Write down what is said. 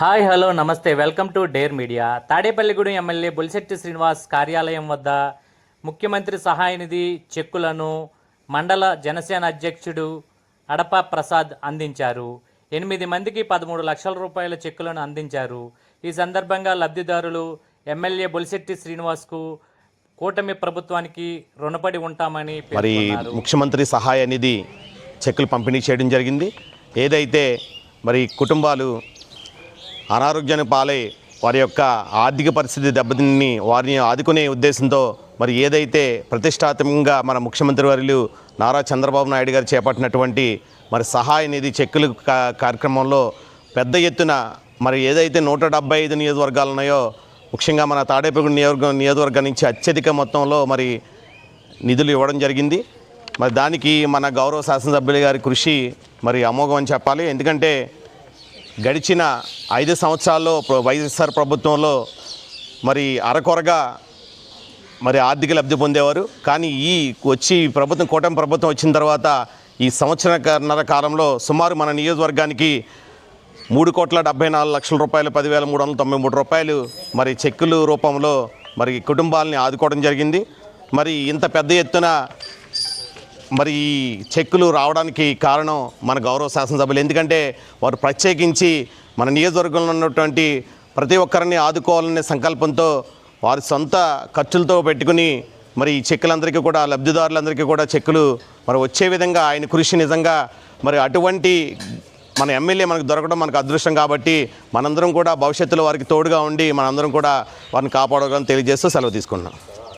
Hi hello నమస్తే. Welcome to dare media. Tadepalligudem MLA Bolisetti Srinivas కార్యాలయం వద్ద ముఖ్యమంత్రి సహాయ నిధి చెక్కులను మండల జనసేన అధ్యక్షుడు అడప ప్రసాద్ అందించారు. ఎనిమిది మందికి పదమూడు లక్షల రూపాయల చెక్కులను అందించారు. ఈ సందర్భంగా లబ్ధిదారులు ఎమ్మెల్యే బొలిశెట్టి శ్రీనివాస్కు కూటమి ప్రభుత్వానికి రుణపడి ఉంటామని మరి ముఖ్యమంత్రి సహాయ నిధి చెక్కులు పంపిణీ చేయడం జరిగింది. ఏదైతే మరి కుటుంబాలు అనారోగ్యానికి పాలై వారి యొక్క ఆర్థిక పరిస్థితి దెబ్బతిని వారిని ఆదుకునే ఉద్దేశంతో మరి ఏదైతే ప్రతిష్టాత్మకంగా మన ముఖ్యమంత్రి వర్యులు నారా చంద్రబాబు నాయుడు గారు చేపట్టినటువంటి మరి సహాయ నిధి చెక్కులు కార్యక్రమంలో పెద్ద ఎత్తున మరి ఏదైతే నూట డెబ్బై ఐదు నియోజకవర్గాలు ఉన్నాయో ముఖ్యంగా మన తాడేపల్లి నియోజక నియోజకవర్గం నుంచి అత్యధిక మొత్తంలో మరి నిధులు ఇవ్వడం జరిగింది. మరి దానికి మన గౌరవ శాసనసభ్యులు గారి కృషి మరి అమోఘం అని చెప్పాలి. ఎందుకంటే గడిచిన ఐదు సంవత్సరాల్లో వైఎస్ఆర్ ప్రభుత్వంలో మరి అరకొరగా మరి ఆర్థిక లబ్ధి పొందేవారు. కానీ ఈ వచ్చి ఈ ప్రభుత్వం కూటమి ప్రభుత్వం వచ్చిన తర్వాత ఈ సంవత్సరన్నర కాలంలో సుమారు మన నియోజకవర్గానికి మూడు కోట్ల డెబ్బై నాలుగు లక్షల రూపాయలు పదివేల మూడు వందల తొంభై మూడు రూపాయలు మరి చెక్కులు రూపంలో మరి కుటుంబాలని ఆదుకోవడం జరిగింది. మరి ఇంత పెద్ద ఎత్తున మరి ఈ చెక్కులు రావడానికి కారణం మన గౌరవ శాసనసభ్యులు. ఎందుకంటే వారు ప్రత్యేకించి మన నియోజకవర్గంలో ఉన్నటువంటి ప్రతి ఒక్కరిని ఆదుకోవాలనే సంకల్పంతో వారి సొంత ఖర్చులతో పెట్టుకుని మరి ఈ చెక్కులందరికీ కూడా లబ్ధిదారులందరికీ కూడా చెక్కులు మరి వచ్చే విధంగా ఆయన కృషి నిజంగా మరి అటువంటి మన ఎమ్మెల్యే మనకు దొరకడం మనకు అదృష్టం కాబట్టి మనందరం కూడా భవిష్యత్తులో వారికి తోడుగా ఉండి మనందరం కూడా వారిని కాపాడగలని తెలియజేస్తూ సెలవు తీసుకున్నాం